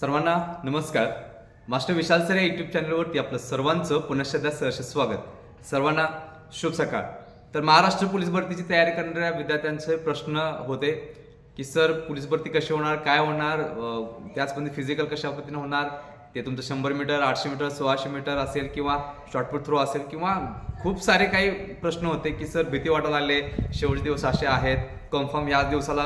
सर्वांना नमस्कार. Master Vishal sir या यूट्यूब चॅनलवरती आपलं सर्वांचं पुनश्चदा सहर्ष स्वागत. सर्वांना शुभ सकाळ. तर महाराष्ट्र पोलीस भरतीची तयारी करणाऱ्या विद्यार्थ्यांचे प्रश्न होते की सर पोलीस भरती कशी होणार? काय होणार? त्याचमध्ये फिजिकल कशा पद्धतीने होणार? ते तुमचं शंभर मीटर आठशे मीटर सोळाशे मीटर असेल किंवा शॉर्टपुट थ्रो असेल किंवा खूप सारे काही प्रश्न होते की सर भीती वाटायला लागले. शेवटचे दिवस असे आहेत. कन्फर्म याच दिवसाला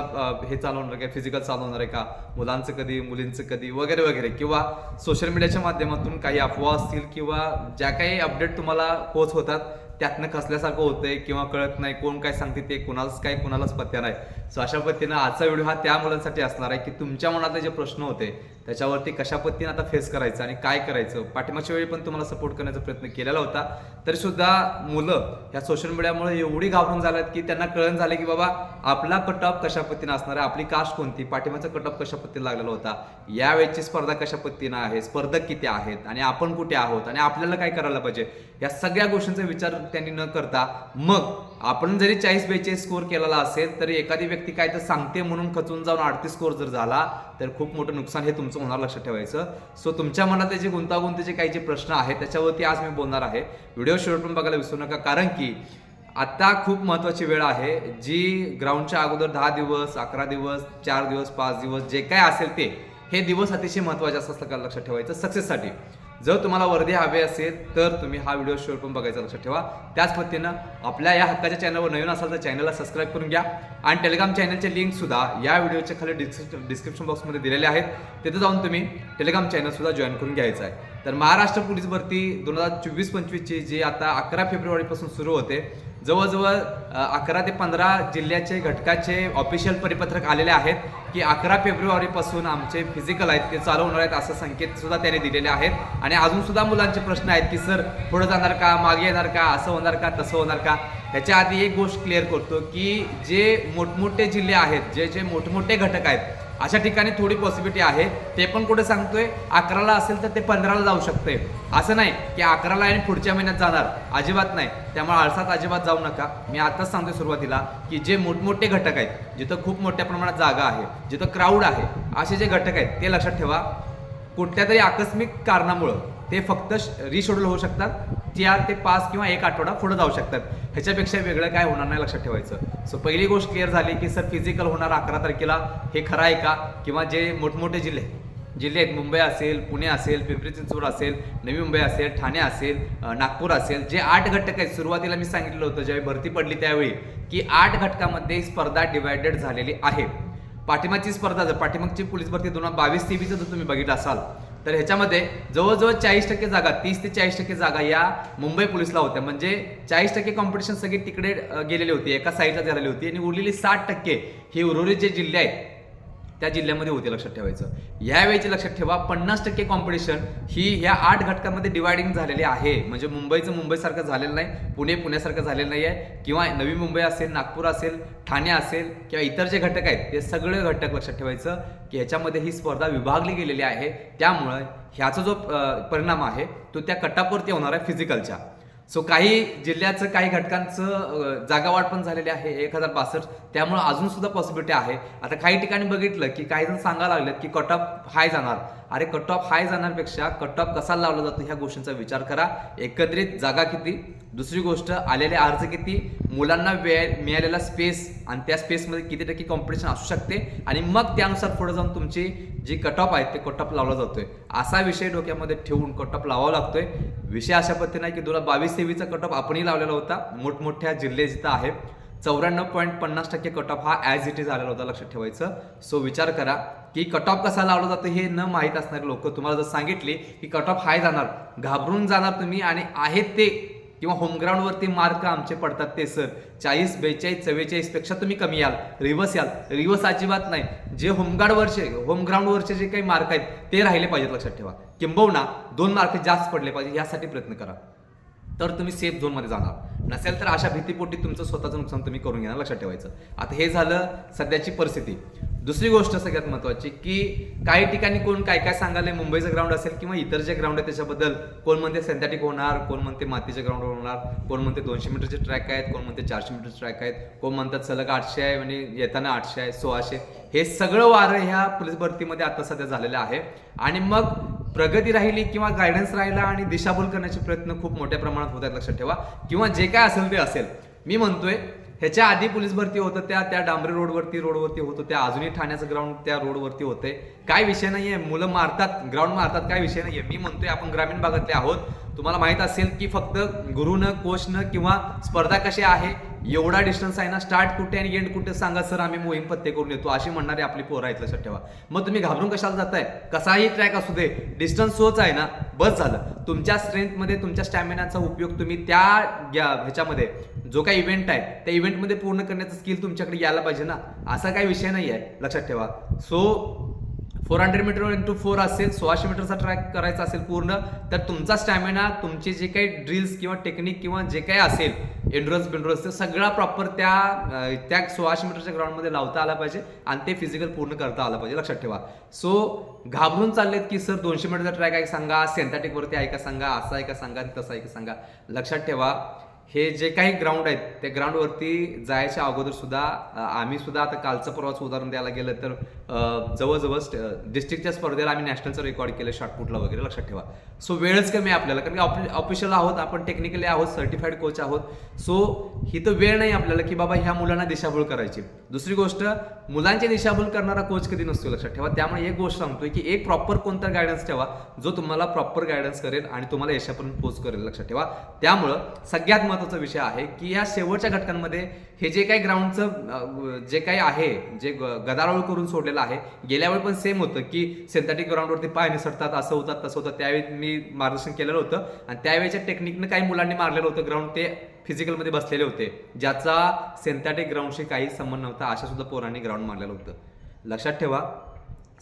हे चालवणार आहे का फिजिकल चालवणार आहे का? मुलांचं कधी मुलींचं कधी वगैरे वगैरे. किंवा सोशल मीडियाच्या माध्यमातून काही अफवा असतील किंवा ज्या काही अपडेट तुम्हाला पोच होतात त्यातनं खसल्यासारखं होतंय किंवा कळत नाही कोण काय सांगते ते कोणालाच काय कोणालाच पत्त्या नाही. सो अशा पद्धतीनं आजचा व्हिडिओ हा त्या मुलांसाठी असणार आहे की तुमच्या मनातले जे प्रश्न होते त्याच्यावरती कशा पद्धतीने आता फेस करायचं आणि काय करायचं पाठिमागच्या वेळी पण तुम्हाला सपोर्ट करण्याचा प्रयत्न केलेला होता. तरी सुद्धा मुलं ह्या सोशल मीडियामुळे एवढी घाबरून झाल्यात की त्यांना कळण झालं की बाबा आपला कट ऑफ कशा पद्धतीनं असणार आहे आपली कास्ट कोणती पाठिंबाचा कट ऑफ कशा पद्धतीने लागलेला होता यावेळेची स्पर्धा कशा पद्धतीनं आहे स्पर्धक किती आहेत आणि आपण कुठे आहोत आणि आपल्याला काय करायला पाहिजे या सगळ्या गोष्टींचा विचार त्यांनी न करता मग आपण जरी चाळीस बेचाळीस स्कोर केलेला असेल तरी एखादी व्यक्ती काय तर सांगते म्हणून खचून जाऊन अडतीस स्कोर जर झाला तर खूप मोठं नुकसान हे तुमचं होणार लक्षात ठेवायचं. सो तुमच्या मनातले जे गुंतागुंतीचे काही जे प्रश्न आहेत त्याच्यावरती आज मी बोलणार आहे. व्हिडिओ शेवटून बघायला विसरू नका कारण की आता खूप महत्वाची वेळ आहे जी ग्राउंडच्या अगोदर दहा दिवस अकरा दिवस चार दिवस पाच दिवस जे काय असेल ते हे दिवस अतिशय महत्त्वाचे असतात का लक्षात ठेवायचं. सक्सेससाठी जर तुम्हाला वर्दी हवे असेल तर तुम्ही हा व्हिडिओ शेवटून बघायचा लक्षात ठेवा. त्याच पद्धतीनं आपल्या या हक्काच्या चॅनलवर नवीन असाल तर चॅनलला सबस्क्राईब करून घ्या. आणि टेलिग्राम चॅनलचे लिंकसुद्धा या व्हिडिओच्या खाली डिस्क्रिप्शन बॉक्समध्ये दिलेले आहेत. तिथे जाऊन तुम्ही टेलिग्राम चॅनलसुद्धा जॉईन करून घ्यायचं आहे. तर महाराष्ट्र पोलीस भरती दोन हजार चोवीस पंचवीसची जी आता अकरा फेब्रुवारीपासून सुरू होते. जवळजवळ अकरा ते पंधरा जिल्ह्याचे घटकाचे ऑफिशियल परिपत्रक आलेले आहेत की अकरा फेब्रुवारीपासून आमचे फिजिकल आहेत ते चालू होणार आहेत असं संकेत सुद्धा त्याने दिलेले आहेत. आणि अजून सुद्धा मुलांचे प्रश्न आहेत की सर पुढे जाणार का? मागे येणार का? असं होणार का? तसं होणार का? ह्याच्या आधी एक गोष्ट क्लिअर करतो की जे मोठमोठे जिल्हे आहेत जे जे मोठमोठे घटक आहेत अशा ठिकाणी थोडी पॉसिबिलिटी आहे. ते पण कुठे सांगतोय? अकराला असेल तर ते पंधराला जाऊ शकते. असं नाही की अकराला आणि पुढच्या महिन्यात जाणार. अजिबात नाही. त्यामुळे आळसात अजिबात जाऊ नका. मी आताच सांगतोय सुरुवातीला की जे मोठमोठे घटक आहेत जिथं खूप मोठ्या प्रमाणात जागा आहे जिथं क्राऊड आहे असे जे घटक आहेत ते लक्षात ठेवा. कुठल्या तरी आकस्मिक कारणामुळं ते फक्त रिशेड्यूल होऊ शकतात. चार ते पाच किंवा एक आठवडा पुढे जाऊ शकतात. ह्याच्यापेक्षा वेगळं काय होणार नाही लक्षात ठेवायचं. सो पहिली गोष्ट क्लिअर झाली की सर फिजिकल होणार अकरा तारखेला. हे खरं आहे का? किंवा जे मोठमोठे जिल्हे जिल्हे आहेत मुंबई असेल पुणे असेल पिंपरी चिंचवड असेल नवी मुंबई असेल ठाणे असेल नागपूर असेल जे आठ घटक आहेत सुरुवातीला मी सांगितलं होतं ज्यावेळी भरती पडली त्यावेळी की आठ घटकामध्ये स्पर्धा डिवायडेड झालेली आहे. पाठिंबाची स्पर्धा जर पाठिंबाची पोलीस भरती दोन हजार बावीस तेवीसचं जर तुम्ही बघितलं असाल तर ह्याच्यामध्ये जवळजवळ चाळीस टक्के जागा तीस ते चाळीस टक्के जागा या मुंबई पोलिसला होत्या. म्हणजे चाळीस टक्के कॉम्पिटिशन सगळी तिकडे गेलेली होती एका साईडला झालेली होती आणि उरलेली साठ टक्के हे उर्वरित जे जिल्हे आहेत त्या जिल्ह्यामध्ये होते लक्षात ठेवायचं. यावेळीचे लक्षात ठेवा पन्नास टक्के कॉम्पिटिशन ही ह्या आठ घटकांमध्ये डिवायडिंग झालेली आहे. म्हणजे मुंबईचं मुंबईसारखं झालेलं नाही पुणे पुण्यासारखं झालेलं नाही आहे किंवा नवी मुंबई असेल नागपूर असेल ठाणे असेल किंवा इतर जे घटक आहेत ते सगळे घटक लक्षात ठेवायचं की ह्याच्यामध्ये ही स्पर्धा विभागली गेलेली आहे. त्यामुळं ह्याचा जो परिणाम आहे तो त्या कटापवरती होणार आहे फिजिकलच्या सो काही जिल्ह्याचं काही घटकांचं जागावाट जागावाढ पण झालेली आहे एक हजार बासष्ट. त्यामुळे अजून सुद्धा पॉसिबिलिटी आहे. आता काही ठिकाणी बघितलं की काही जण सांगायला लागलेत की कट ऑफ हाय जाणार. अरे कट ऑफ हाय जाण्यापेक्षा कट ऑफ कसा लावला जातो ह्या गोष्टींचा विचार करा. एकत्रित जागा किती? दुसरी गोष्ट आलेले अर्ज किती? मुलांना वेळ मिळालेला स्पेस आणि त्या स्पेसमध्ये किती टक्के कॉम्पिटिशन असू शकते? आणि मग त्यानुसार पुढे जाऊन तुमची जी कट ऑफ आहे ते कट ऑफ लावला जातोय. असा विषय डोक्यामध्ये ठेवून कट ऑफ लावावा लागतोय. विषय अशा पद्धतीने की दोन हजार बावीस तेवीसचा कट ऑफ आपणही लावलेला होता. मोठमोठ्या जिल्हे जिथं आहे चौऱ्याण्णव पॉईंट पन्नास टक्के कट ऑफ हा ॲज इट इज आलेला होता लक्षात ठेवायचं. सो विचार करा की कट ऑफ कसा लावला जातो हे न माहीत असणारे लोक तुम्हाला जर सांगितले की कट ऑफ हाय जाणार घाबरून जाणार तुम्ही आणि आहे ते किंवा होमग्राऊंडवरती मार्क आमचे पडतात ते सर चाळीस बेचाळीस चव्वेचाळीसपेक्षा तुम्ही कमी याल. रिव्हर्स याल. रिव्हर्स अजिबात नाही. जे होमगार्डवरचे होमग्राऊंडवरचे जे काही मार्क आहेत ते राहिले पाहिजेत लक्षात ठेवा. किंबहुना दोन मार्क जास्त पडले पाहिजे यासाठी प्रयत्न करा. तर तुम्ही सेफ झोनमध्ये जाणार. नसेल तर अशा भीतीपोटी तुमचं स्वतःचं नुकसान तुम्ही करून घेणार लक्षात ठेवायचं. आता हे झालं सध्याची परिस्थिती. दुसरी गोष्ट सगळ्यात महत्वाची की काही ठिकाणी कोण काय काय सांगायला मुंबईचं ग्राउंड असेल किंवा इतर जे ग्राउंड आहे त्याच्याबद्दल कोण म्हणते सिंथेटिक होणार कोण म्हणते मातीचे ग्राउंड होणार कोण म्हणते दोनशे मीटरचे ट्रॅक आहेत कोण म्हणते चारशे मीटरचे ट्रॅक आहेत कोण म्हणतात सलग आठशे आहे आणि येताना आठशे आहे सोळाशे. हे सगळं वारं ह्या पोलीस भरतीमध्ये आता सध्या झालेलं आहे. आणि मग प्रगती राहिली किंवा गायडन्स राहिला आणि दिशाभूल करण्याचे प्रयत्न खूप मोठ्या प्रमाणात होत आहेत लक्षात ठेवा. किंवा जे काय असेल ते असेल. मी म्हणतोय ह्याच्या आधी पोलीस भरती होतं त्या त्या डांबरी रोडवरती रोडवरती होतं त्या अजूनही ठाण्याचं ग्राउंड त्या रोडवरती होते. काय विषय नाहीये मुलं मारतात ग्राउंड मारतात काय विषय नाहीये. मी म्हणतोय आपण ग्रामीण भागातले आहोत. तुम्हाला माहीत असेल की फक्त गुरुनं कोचनं किंवा स्पर्धा कशी आहे एवढा डिस्टन्स आहे ना. स्टार्ट कुठे आणि एंड कुठे सांगा सर आम्ही मोहीम पत्ते करून येतो. अशी म्हणणारी आपली पोरं आहेत लक्षात ठेवा. मग तुम्ही घाबरून कशाला जाताय? कसाही ट्रॅक असू दे डिस्टन्स सोच आहे ना. बस झालं. तुमच्या स्ट्रेंथमध्ये तुमच्या स्टॅमिनाचा उपयोग तुम्ही त्या ह्याच्यामध्ये जो काही इव्हेंट आहे त्या इव्हेंटमध्ये पूर्ण करण्याचं स्किल तुमच्याकडे यायला पाहिजे ना? असा काही विषय नाही आहे लक्षात ठेवा. So four hundred metre into four असेल सोळाशे मीटरचा ट्रॅक करायचा असेल पूर्ण तर तुमचा स्टॅमिना तुमचे जे काही ड्रिल्स किंवा टेक्निक किंवा जे काही असेल एंड्रन्स बिंड्रन्स ते सगळा प्रॉपर त्या त्या सोळाशे मीटरच्या ग्राउंडमध्ये लावता आला पाहिजे आणि ते फिजिकल पूर्ण करता आलं पाहिजे लक्षात ठेवा. सो घाबरून चाललेत की सर दोनशे मीटरचा ट्रॅक आहे का सांगा? सेंथॅटिकवरती ऐका आहे का सांगा? असं आहे का सांगा? तसा तसं आहे का सांगा? लक्षात ठेवा. हे जे काही ग्राउंड आहेत त्या ग्राउंडवरती जायच्या अगोदर सुद्धा आम्ही सुद्धा आता कालचं परवाचं उदाहरण द्यायला गेलं तर जवळजवळ डिस्ट्रिक्टच्या स्पर्धेला आम्ही नॅशनलचं रेकॉर्ड केलं शॉर्टपुटला वगैरे लक्षात ठेवा. सो वेळच कमी आहे आपल्याला कारण की ऑफिशियल आहोत आपण टेक्निकली आहोत सर्टिफाईड कोच आहोत. सो ही तर वेळ नाही आपल्याला की बाबा ह्या मुलांना दिशाभूल करायची. दुसरी गोष्ट मुलांची दिशाभूल करणारा कोच कधी नसतो लक्षात ठेवा. त्यामुळे एक गोष्ट सांगतोय की एक प्रॉपर कोणता गायडन्स ठेवा जो तुम्हाला प्रॉपर गायडन्स करेल आणि तुम्हाला यशापर्यंत पोच करेल लक्षात ठेवा. त्यामुळं सगळ्यात महत्त्वाचा विषय आहे की या शेवटच्या घटकांमध्ये हे जे काही ग्राउंडचं जे काही आहे जे गदारोळ करून सोडलेलं आहे गेल्या वेळी पण सेम होतं की सिंथेटिक ग्राउंडवरती पाय निसरतात असं होतात तसं होतं त्यावेळी मी मार्गदर्शन केलेलं होतं आणि त्यावेळेच्या टेक्निकनं काही मुलांनी मारलेलं होतं ग्राउंड ते फिजिकलमध्ये बसलेले होते ज्याचा सिंथेटिक ग्राउंडशी काही संबंध नव्हता अशा सुद्धा पोरांनी ग्राउंड मारलेलं होतं. लक्षात ठेवा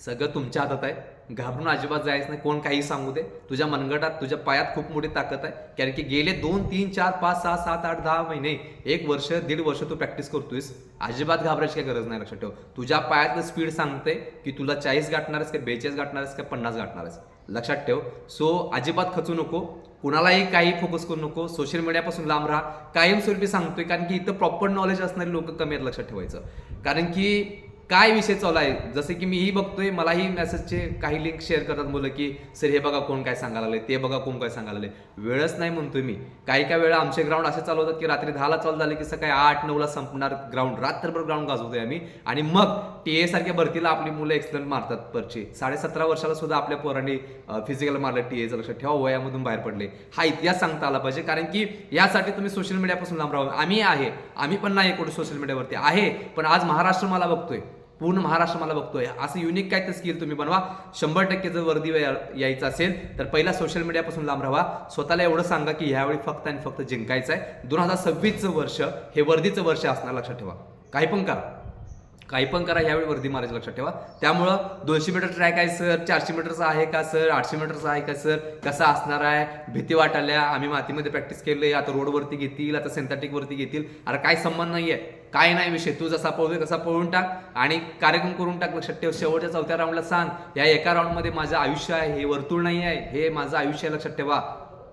सगळं तुमच्या हातात आहे. घाबरून अजिबात जायचं नाही. कोण काही सांगू दे. तुझ्या मनगटात तुझ्या पायात खूप मोठी ताकद आहे. कारण की गेले दोन तीन चार पाच सहा सात आठ दहा महिने एक वर्ष दीड वर्ष तू प्रॅक्टिस करतोयस. अजिबात घाबरायची काही गरज नाही लक्षात ठेव. तुझ्या पायातलं स्पीड सांगते की तुला चाळीस गाठणार आहेस का बेचाळीस गाठणार आहेस का पन्नास गाठणार लक्षात ठेव. सो अजिबात खचू नको. कुणालाही काही फोकस करू नको. सोशल मीडियापासून लांब राहा. कायमस्वरूपी सांगतोय. कारण की इथं प्रॉपर नॉलेज असणारे लोक कमी आहेत लक्षात ठेवायचं. कारण की काय विषय चालू आहे जसे की मीही बघतोय मलाही मेसेजचे काही लिंक शेअर करतात मुलं की सर हे बघा कोण काय सांगायला लागले ते बघा कोण काय सांगायला लागले वेळच नाही म्हणतोय मी. काही काही वेळा आमचे ग्राउंड असे चालू होतात की रात्री दहाला चालू झाले की सकाळी आठ नऊला संपणार ग्राउंड रात्रभर ग्राउंड गाजवतोय आम्ही. आणि मग टी ए सारख्या भरतीला आपली मुलं एक्सलंट मारतात परची. साडेसतरा वर्षाला सुद्धा आपल्या पोरांनी फिजिकल मारलं टी एचं लक्षात ठेवा वयामधून बाहेर पडले. हा इतिहास सांगता आला पाहिजे. कारण की यासाठी तुम्ही सोशल मीडियापासून लांब राहा आम्ही आहे. आम्ही पण नाही कुठे सोशल मीडियावरती आहे. पण आज महाराष्ट्र मला बघतोय. पूर्ण महाराष्ट्र मला बघतोय. असं युनिक काय तर स्किल तुम्ही बनवा. शंभर टक्के जर वर्दी या- यायचं असेल तर पहिला सोशल मीडियापासून लांब राहा. स्वतःला एवढं सांगा की ह्यावेळी फक्त आणि फक्त जिंकायचं आहे दोन हजार सव्वीसचं वर्ष हे वर्दीचं वर्ष असणार लक्षात ठेवा. काही पण करा. काही पण करा ह्यावेळी वर्दी मारायचं लक्षात ठेवा. त्यामुळं दोनशे मीटर ट्रॅक आहे सर चारशे मीटरचा आहे का सर आठशे मीटरचा आहे का सर कसा असणार आहे? भीती वाटाल्या आम्ही मातीमध्ये प्रॅक्टिस केलंय. आता रोडवरती घेतील आता सिंथेटिक वरती घेतील. अरे काय संबंध नाहीये. काय नाही विषय. तू जसा पळतोय तसा पळून टाक. आणि कार्यक्रम करून टाक. लक्षात ठेव. शेवटच्या चौथ्या राऊंडला सांग. या एका राऊंडमध्ये माझं आयुष्य आहे. हे वर्तुळ नाही आहे. हे माझं आयुष्य आहे. लक्षात ठेवा.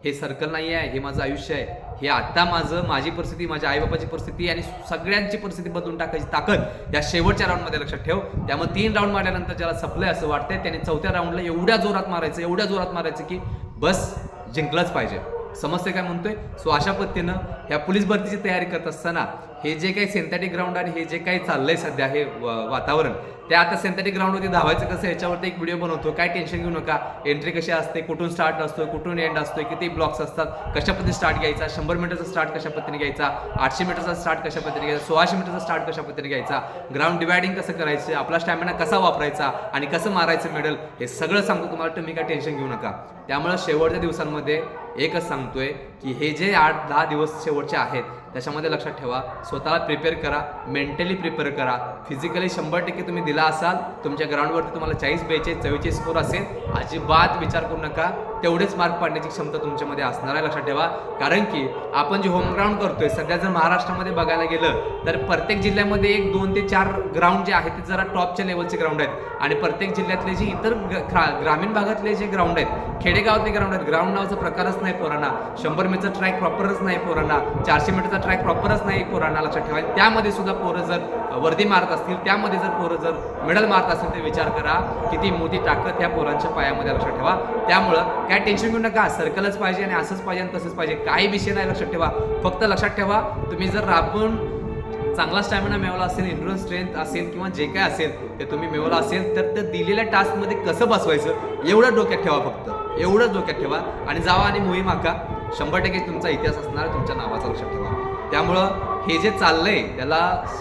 हे सर्कल नाही आहे. हे माझं आयुष्य आहे. हे आता माझं माझी परिस्थिती माझ्या आईबापाची परिस्थिती आणि सगळ्यांची परिस्थिती बदलून टाकायची ताकद या शेवटच्या राऊंडमध्ये लक्षात ठेव. त्यामुळे तीन राऊंड मारल्यानंतर ज्याला सपलंय असं वाटतंय त्याने चौथ्या राऊंडला एवढ्या जोरात मारायचं एवढ्या जोरात मारायचं की बस जिंकलंच पाहिजे. समजते काय म्हणतोय? सो अशा पद्धतीनं ह्या पोलीस भरतीची तयारी करत असताना हे जे काही सिंथेटिक ग्राउंड आणि हे जे काही चाललंय सध्या हे वातावरण ते आता सिंथेटिक ग्राउंडवरती धावायचं कसं याच्यावरती एक व्हिडिओ बनवतो. काय टेन्शन घेऊ नका. एंट्री कशी असते कुठून स्टार्ट असतो कुठून एंड असतो किती ब्लॉक्स असतात कशा पद्धतीने स्टार्ट घ्यायचा शंभर मीटरचा स्टार्ट कशा पद्धतीने घ्यायचा आठशे मीटरचा स्टार्ट कशा पद्धतीने घ्यायचा सोळाशे मीटरचा स्टार्ट कशा पद्धतीने घ्यायचा ग्राउंड डिवायडिंग कसं करायचं आपला स्टॅमिना कसा वापरायचा आणि कसं मारायचं मिडल हे सगळं सांगतो तुम्हाला तुम्ही काय टेन्शन घेऊ नका. त्यामुळे शेवटच्या दिवसांमध्ये एकच सांगतोय की हे जे आठ दहा दिवस शेवटचे आहेत त्याच्यामध्ये लक्षात ठेवा. स्वतःला प्रिपेअर करा. मेंटली प्रिपेअर करा. फिजिकली शंभर टक्के तुम्ही दिला असाल तुमच्या ग्राउंडवरती तुम्हाला चाळीस बेचाळीस चव्वेचाळीस स्कोर असेल अजिबात विचार करू नका. तेवढेच मार्क पाडण्याची क्षमता तुमच्यामध्ये असणार आहे लक्षात ठेवा. कारण की आपण जे होम ग्राउंड करतोय सध्या जर महाराष्ट्रामध्ये बघायला गेलं तर प्रत्येक जिल्ह्यामध्ये एक दोन ते चार ग्राउंड जे आहेत ते जरा टॉपच्या लेवलचे ग्राउंड आहेत. आणि प्रत्येक जिल्ह्यातले जे इतर ग्रामीण भागातले जे ग्राउंड आहेत खेडेगावातले ग्राउंड आहेत. ग्राउंड नावाचा प्रकारच नाही पोरांना. शंभर मीटरचा ट्रॅक प्रॉपरच नाही पोरांना. चारशे मीटरचा ट्रॅक प्रॉपरच नाही पोरांना लक्षात ठेवायचं त्यामध्ये सुद्धा पोरं जर वर्दी मारत असतील त्यामध्ये जर पोरं जर मेडल मारत असतील तर विचार करा. किती मोठी ताकद त्या पोरांच्या पायामध्ये लक्षात ठेवा. त्यामुळं काय टेन्शन घेऊ नका. सर्कलच पाहिजे आणि असंच पाहिजे आणि तसंच पाहिजे. काही विषय नाही लक्षात ठेवा. फक्त लक्षात ठेवा तुम्ही जर राबून चांगला स्टॅमिना मिळवला असेल इंड्रन स्ट्रेंथ असेल किंवा जे काय असेल ते तुम्ही मिळवलं असेल तर त्या दिलेल्या टास्कमध्ये कसं बसवायचं? एवढं डोक्यात ठेवा फक्त. एवढंच डोक्यात ठेवा आणि जावा आणि मोहीम आका शंभर टक्के तुमचा इतिहास असणार तुमच्या नावाचा लक्षात ठेवा. त्यामुळं हे जे चाललंय त्याला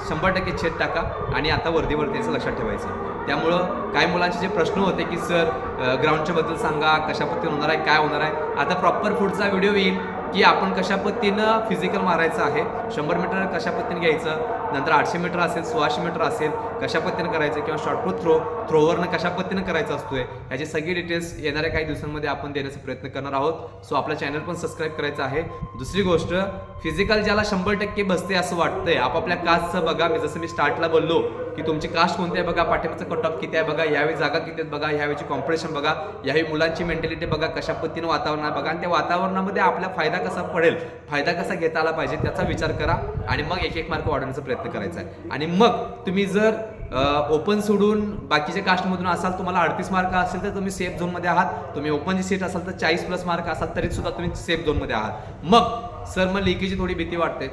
शंभर टक्के छेद टाका आणि आता वर्दीवरती याचं लक्षात ठेवायचं. त्यामुळं काही मुलांचे जे प्रश्न होते की सर ग्राउंडच्या बद्दल सांगा कशा पद्धतीने होणार आहे काय होणार आहे? आता प्रॉपर फूडचा व्हिडिओ येईल. की आपण कशा पद्धतीनं फिजिकल मारायचं आहे? शंभर मीटर कशा पद्धतीने घ्यायचं? नंतर आठशे मीटर असेल सोळाशे मीटर असेल कशा पद्धतीनं करायचं? किंवा शॉर्टपुट थ्रो थ्रोवरनं कशा पद्धतीनं करायचं असतोय? याची सगळी डिटेल्स येणाऱ्या काही दिवसांमध्ये आपण देण्याचा प्रयत्न करणार आहोत. सो आपला चॅनल पण सबस्क्राईब करायचं आहे. दुसरी गोष्ट फिजिकल ज्याला शंभर टक्के बसते असं वाटतंय आपापल्या कास्टचं बघा. मी जसं मी स्टार्टला बोललो की तुमची कास्ट कोणती आहे बघा? पाठिंबाचं कट ऑफ किती आहे बघा? यावेळी जागा किती आहेत बघा? यावेळीची कॉम्पिटिशन बघा. यावेळी मुलांची मेंटॅलिटी बघा कशा पद्धतीनं वातावरण आहे बघा. आणि त्या वातावरणामध्ये आपला फायदा कसा पडेल फायदा कसा घेता आला पाहिजे त्याचा विचार करा आणि मग एक एक मार्क वाढवण्याचा प्रयत्न करायचा आहे. आणि मग तुम्ही जर ओपन सोडून बाकीच्या कास्टमधून असाल तुम्हाला अडतीस मार्क असेल तर तुम्ही सेफ झोनमध्ये आहात. तुम्ही ओपनची सीट असाल तर चाळीस प्लस मार्क असाल तरी सुद्धा तुम्ही सेफ झोनमध्ये आहात. मग सर मग लेखीची थोडी भीती वाटते.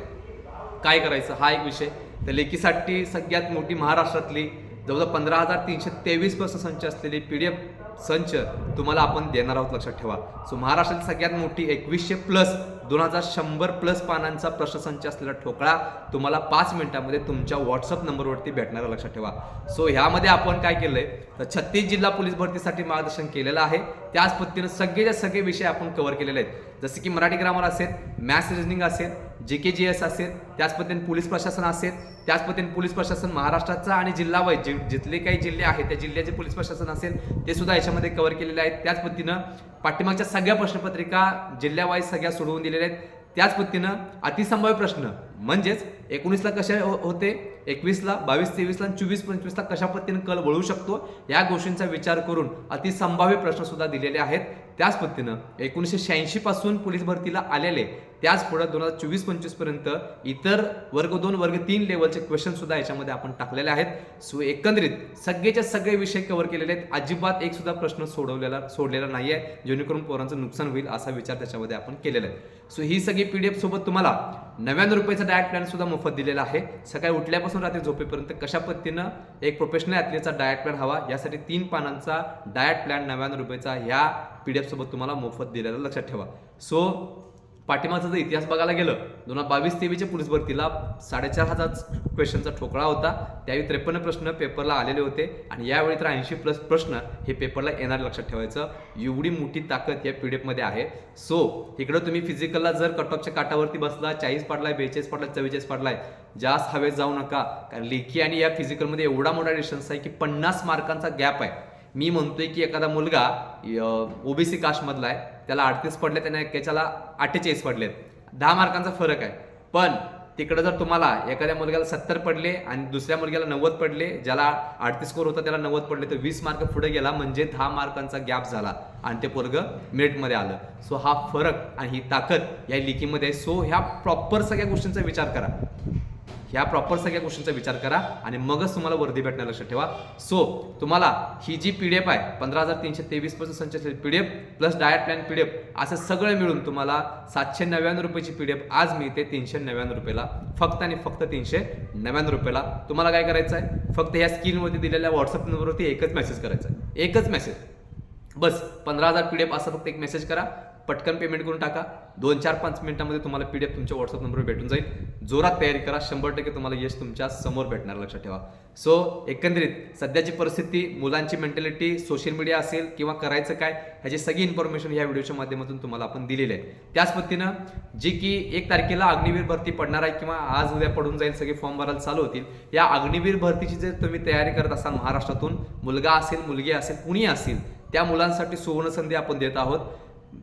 काय करायचं? हा एक विषय. तर लेखीसाठी सगळ्यात मोठी महाराष्ट्रातली जवळजवळ पंधरा हजार तीनशे तेवीस प्रश्न संच असलेली पी डी एफ संच तुम्हाला आपण देणार आहोत लक्षात ठेवा. सो महाराष्ट्रातील सगळ्यात मोठी एकवीसशे प्लस दोन हजार शंभर प्लस पानांचा प्रश्नसंच असलेला ठोकळा तुम्हाला पाच मिनिटामध्ये तुमच्या व्हॉट्सअप नंबरवरती भेटणार लक्षात ठेवा. सो ह्यामध्ये आपण काय केलं आहे तर छत्तीस जिल्हा पोलीस भरतीसाठी मार्गदर्शन केलेलं आहे. त्याच पद्धतीनं सगळेच्या सगळे विषय आपण कव्हर केलेले आहेत. जसे की मराठी ग्रामर असेल मॅथ्स रिजनिंग असेल जे के जी एस असेल त्याच पद्धतीने पोलीस प्रशासन असेल त्याच पद्धतीने पोलीस प्रशासन महाराष्ट्राचा आणि जिल्हा वाईज जे जिथले काही जिल्हे आहेत त्या जिल्ह्याचे पोलीस प्रशासन असेल ते सुद्धा याच्यामध्ये कव्हर केलेले आहेत. त्याच पद्धतीनं पाठीमागच्या सगळ्या प्रश्नपत्रिका जिल्ह्यावाईज सगळ्या सोडवून दिलेल्या आहेत. त्याच पद्धतीनं अतिसंभाव्य प्रश्न म्हणजेच एकोणीसला कशा हो- होते? एकवीसला बावीस तेवीसला आणि चोवीस पंचवीसला कशा पद्धतीने कल वळू शकतो? या गोष्टींचा विचार करून अतिसंभाव्य प्रश्नसुद्धा दिलेले आहेत. त्याच पद्धतीनं एकोणीसशे शहाऐंशीपासून पोलीस भरतीला आलेले त्याच पुढे दोन हजार चोवीस पंचवीसपर्यंत इतर वर्ग दोन वर्ग तीन लेवलचे क्वेश्चनसुद्धा याच्यामध्ये आपण टाकलेले आहेत. सो एकंदरीत सगळेच्या सगळे विषय कव्हर केलेले आहेत. अजिबात एक सुद्धा प्रश्न सोडवलेला सोडलेला नाही आहे जेणेकरून पोरांचं नुकसान होईल असा विचार त्याच्यामध्ये आपण केलेला आहे. सो ही सगळी पी डी एफ सोबत तुम्हाला नव्याण्णव रुपयाचा डायट प्लॅन सुद्धा मोफत दिलेला आहे. सकाळी उठल्यापासून रात्री झोपेपर्यंत कशा पद्धतीनं एक प्रोफेशनल ॲथलीटचा डायट प्लॅन हवा यासाठी तीन पानांचा डायट प्लॅन नव्याण्णव रुपयाचा ह्या पी डी एफसोबत तुम्हाला मोफत दिलेला लक्षात ठेवा. सो पाठिंबाचा जर इतिहास बघायला गेलं दोन हजार बावीस तेवीसच्या पोलीस भरतीला साडेचार हजार क्वेश्चनचा ठोकळा होता. त्यावेळी त्रेपन्न प्रश्न पेपरला आलेले होते आणि यावेळी तर ऐंशी प्लस प्रश्न हे पेपरला येणार लक्षात ठेवायचं. एवढी मोठी ताकद या पी मध्ये आहे. सो इकडं तुम्ही फिजिकलला जर कट ऑफच्या काटावरती बसला चाळीस पाडलाय बेचाळीस पाडलाय चव्वेचाळीस पाडलाय जास्त हवेत जाऊ नका. कारण लेखी आणि या फिजिकलमध्ये एवढा मोठा डिस्टन्स आहे की पन्नास मार्कांचा गॅप आहे. मी म्हणतोय की एखादा मुलगा ओबीसी कास्टमधला आहे त्याला अडतीस पडले त्याने त्याच्याला अठ्ठेचाळीस पडलेत. दहा मार्कांचा फरक आहे. पण तिकडे जर तुम्हाला एखाद्या मुलग्याला सत्तर पडले आणि दुसऱ्या मुलग्याला नव्वद पडले ज्याला अडतीस स्कोर होता त्याला नव्वद पडले तर वीस मार्क पुढे गेला म्हणजे दहा मार्कांचा गॅप झाला आणि ते पोरग मेरिटमध्ये आलं. सो हा फरक आणि ही ताकद या लिखीमध्ये सो ह्या प्रॉपर सगळ्या गोष्टींचा विचार करा. ह्या प्रॉपर सगळ्या गोष्टींचा विचार करा आणि मगच तुम्हाला वर्दी भेटणार लक्षात ठेवा. सो तुम्हाला ही जी पी डी एफ आहे पंधरा हजार तीनशे तेवीस पर्यंत संच P D F plus diet plan P D F असं सगळं मिळून तुम्हाला सातशे नव्याण्णव रुपयाची पी डी एफ आज मिळते तीनशे नव्याण्णव रुपयाला. फक्त आणि फक्त तीनशे नव्याण्णव रुपयाला. तुम्हाला काय करायचं आहे? फक्त ह्या स्क्रीनवरती दिलेल्या व्हॉट्सअप नंबरवरती एकच मेसेज करायचा आहे. एकच मेसेज बस पंधरा हजार पी डी एफ असा फक्त एक मेसेज करा. पटकन पेमेंट करून टाका. दोन चार पाच मिनिटांमध्ये तुम्हाला पी डी एफ तुमच्या व्हॉट्सअप नंबरवर भेटून जाईल. जोरात तयारी करा. शंभर टक्के तुम्हाला यश तुमच्यासमोर भेटणार लक्षात ठेवा. सो एकंदरीत सध्याची परिस्थिती मुलांची मेंटॅलिटी सोशल मीडिया असेल किंवा करायचं काय ह्याची सगळी इन्फॉर्मेशन या व्हिडिओच्या माध्यमातून तुम्हाला आपण दिलेली आहे. त्याच पद्धतीनं जी की एक तारखेला अग्निवीर भरती पडणार आहे किंवा आज उद्या पडून जाईल सगळे फॉर्म भरायला चालू होतील. या अग्निवीर भरतीची जर तुम्ही तयारी करत असाल महाराष्ट्रातून मुलगा असेल मुलगी असेल कुणी असेल त्या मुलांसाठी सुवर्ण संधी आपण देत आहोत.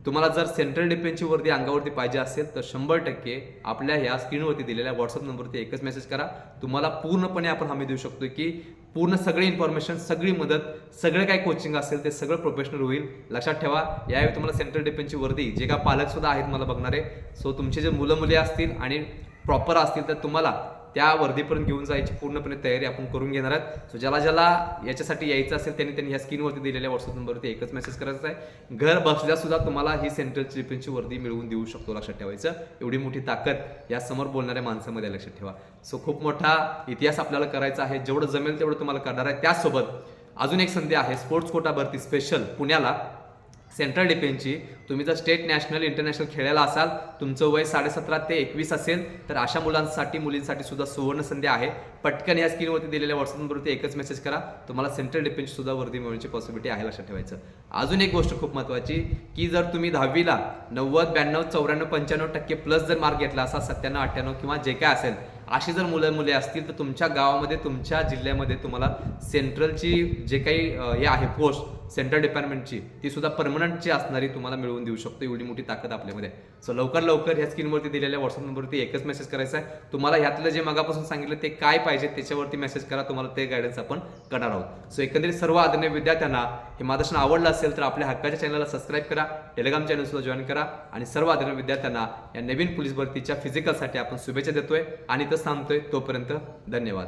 तुम्हाला जर सेंट्रल डिफेन्सची वर्दी अंगावरती पाहिजे असेल तर शंभर टक्के आपल्या ह्या स्क्रीनवरती दिलेल्या व्हॉट्सअप नंबरवरती एकच मेसेज करा. तुम्हाला पूर्णपणे आपण हमी देऊ शकतो की पूर्ण सगळी इन्फॉर्मेशन सगळी मदत सगळं काय कोचिंग असेल ते सगळं प्रोफेशनल होईल. लक्षात ठेवा यावेळी तुम्हाला सेंट्रल डिफेन्सची वर्दी जे का पालकसुद्धा आहेत मला बघणारे सो तुमचे जे मुलं मुली असतील आणि प्रॉपर असतील तर तुम्हाला त्या वर्दीपर्यंत घेऊन जायची पूर्णपणे तयारी आपण करून घेणार आहोत. सो ज्याला ज्याला याच्यासाठी यायचं असेल त्यांनी त्यांनी ह्या स्क्रीनवरती दिलेल्या व्हॉट्सअप नंबरवरती एकच मेसेज करायचा आहे. घर बसल्या सुद्धा तुम्हाला ही सेंट्रल डिफेन्सची वर्दी मिळवून देऊ शकतो लक्षात ठेवायचं. एवढी मोठी ताकद या समोर बोलणाऱ्या माणसामध्ये लक्षात ठेवा. सो खूप मोठा इतिहास आपल्याला करायचा आहे. जेवढं जमेल तेवढं तुम्हाला करणार आहे. त्यासोबत अजून एक संधी आहे. स्पोर्ट्स कोटा भरती स्पेशल पुण्याला. सेंट्रल डिफेन्सची तुम्ही जर स्टेट नॅशनल इंटरनॅशनल खेळायला असाल तुमचं वय साडेसतरा ते एकवीस असेल तर अशा मुलांसाठी मुलींसाठी सुद्धा सुवर्ण संधी आहे. पटकन या स्क्रीनवरती दिलेल्या व्हॉट्सअप नंबरवरती एकच मेसेज करा. तुम्हाला सेंट्रल डिफेन्सची सुद्धा वर्दी मिळण्याची पॉसिबिलिटी आहे लक्षात ठेवायचं. अजून एक गोष्ट खूप महत्त्वाची की जर तुम्ही दहावीला नव्वद ब्याण्णव चौऱ्याण्णव पंच्याण्णव टक्के प्लस जर मार्क घेतला असा सत्त्याण्णव अठ्ठ्याण्णव किंवा जे काय असेल अशी जर मुलं मुले असतील तर तुमच्या गावामध्ये तुमच्या जिल्ह्यामध्ये तुम्हाला सेंट्रलची जे काही हे आहे पोस्ट सेंट्रल डिपार्टमेंटची ती सुद्धा परमनंटची असणारी तुम्हाला मिळवून देऊ शकतो. एवढी मोठी ताकद आपल्यामध्ये सो लवकर लवकर ह्या स्क्रीनवरती दिलेल्या व्हॉट्सअप नंबरवरती एकच मेसेज करायचा आहे. तुम्हाला ह्यातलं जे मगापासून सांगितलं ते काय पाहिजे त्याच्यावरती मेसेज करा. तुम्हाला ते गायडन्स आपण करणार आहोत. सो एकंदरीत सर्व आदरणीय विद्यार्थ्यांना हे मार्गदर्शन आवडलं असेल तर आपल्या हक्काच्या चॅनलला सबस्क्राईब करा. टेलिग्राम चॅनलसुद्धा जॉईन करा. आणि सर्व आदरणीय विद्यार्थ्यांना या नवीन पोलीस भरतीच्या फिजिकलसाठी आपण शुभेच्छा देतोय. आणि तर थांबतोय तोपर्यंत धन्यवाद.